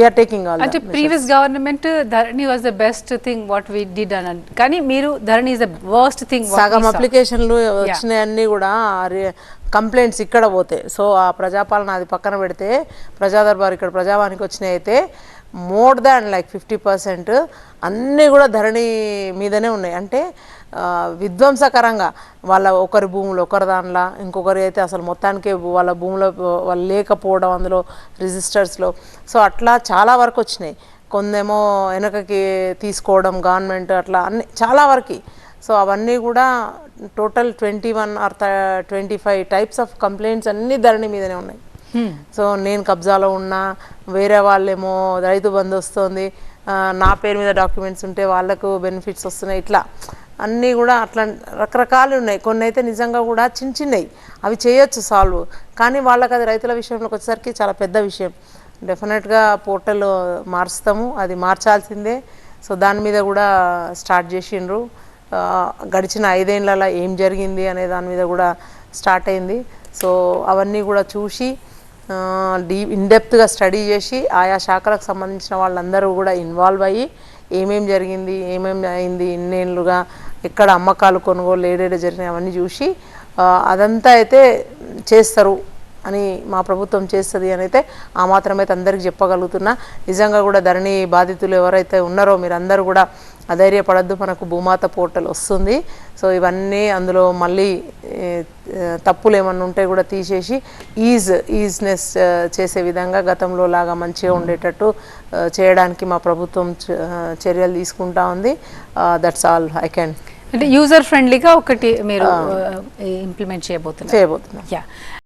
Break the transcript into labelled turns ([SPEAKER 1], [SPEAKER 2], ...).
[SPEAKER 1] We are taking all
[SPEAKER 2] అంటే previous government Dharani was the best thing what we did అని. కానీ మీరు Dharani is the worst thing
[SPEAKER 1] సగం అప్లికేషన్లు వచ్చినాయన్నీ కూడా కంప్లైంట్స్ ఇక్కడ పోతాయి సో ఆ ప్రజాపాలన అది పక్కన పెడితే ప్రజా దర్బార్ ఇక్కడ ప్రజావానికి వచ్చినాయి అయితే more than like fifty percent అన్నీ కూడా ధరణి మీదనే ఉన్నాయి. అంటే విధ్వంసకరంగా వాళ్ళ ఒకరి భూములు ఒకరి దానిలో ఇంకొకరి అయితే అసలు మొత్తానికే వాళ్ళ భూమిలో వాళ్ళు లేకపోవడం అందులో రిజిస్టర్స్లో. సో అట్లా చాలా వరకు వచ్చినాయి. కొందేమో వెనకకి తీసుకోవడం గవర్నమెంట్ అట్లా అన్ని చాలా వరకు. సో అవన్నీ కూడా total twenty one or twenty five types of complaints అన్నీ ధరణి మీదనే ఉన్నాయి. సో నేను కబ్జాలో ఉన్నా వేరే వాళ్ళేమో రైతు బంధు వస్తుంది నా పేరు మీద డాక్యుమెంట్స్ ఉంటే వాళ్ళకు బెనిఫిట్స్ వస్తున్నాయి ఇట్లా. అన్నీ కూడా అట్లా రకరకాలు ఉన్నాయి. కొన్ని అయితే నిజంగా కూడా చిన్న చిన్నవి అవి చేయొచ్చు సాల్వ్. కానీ వాళ్ళకి అది రైతుల విషయంలోకి వచ్చేసరికి చాలా పెద్ద విషయం. డెఫినెట్గా పోర్టల్ మార్చుతాము అది మార్చాల్సిందే. సో దాని మీద కూడా స్టార్ట్ చేసిండ్రు. గడిచిన ఐదేళ్ళలో ఏం జరిగింది అనే దాని మీద కూడా స్టార్ట్ అయింది. సో అవన్నీ కూడా చూసి డీ ఇన్డెప్త్గా స్టడీ చేసి ఆయా శాఖలకు సంబంధించిన వాళ్ళందరూ కూడా ఇన్వాల్వ్ అయ్యి ఏమేం జరిగింది ఏమేం అయింది ఇన్నేళ్ళుగా ఎక్కడ అమ్మకాలు కొనుగోలు ఏడేడ జరిగినాయి అవన్నీ చూసి అదంతా అయితే చేస్తారు అని మా ప్రభుత్వం చేస్తుంది అని అయితే ఆ మాత్రమైతే అందరికి చెప్పగలుగుతున్నా. నిజంగా కూడా ధరణి బాధితులు ఎవరైతే ఉన్నారో మీరందరూ కూడా అధైర్యపడద్దు మనకు భూమాత పోర్టల్ వస్తుంది. సో ఇవన్నీ అందులో మళ్ళీ తప్పులు ఏమన్నా ఉంటే కూడా తీసేసి ఈజ్ ఈజ్నెస్ చేసే విధంగా గతంలో లాగా మంచిగా ఉండేటట్టు చేయడానికి మా ప్రభుత్వం చర్యలు తీసుకుంటా ఉంది. దట్స్ ఆల్ ఐ క్యాన్
[SPEAKER 2] అంటే యూజర్ ఫ్రెండ్లీగా ఒకటి మీరు ఇంప్లిమెంట్ చేయబోతున్నారు.
[SPEAKER 1] చేయబోతున్నాం
[SPEAKER 2] యా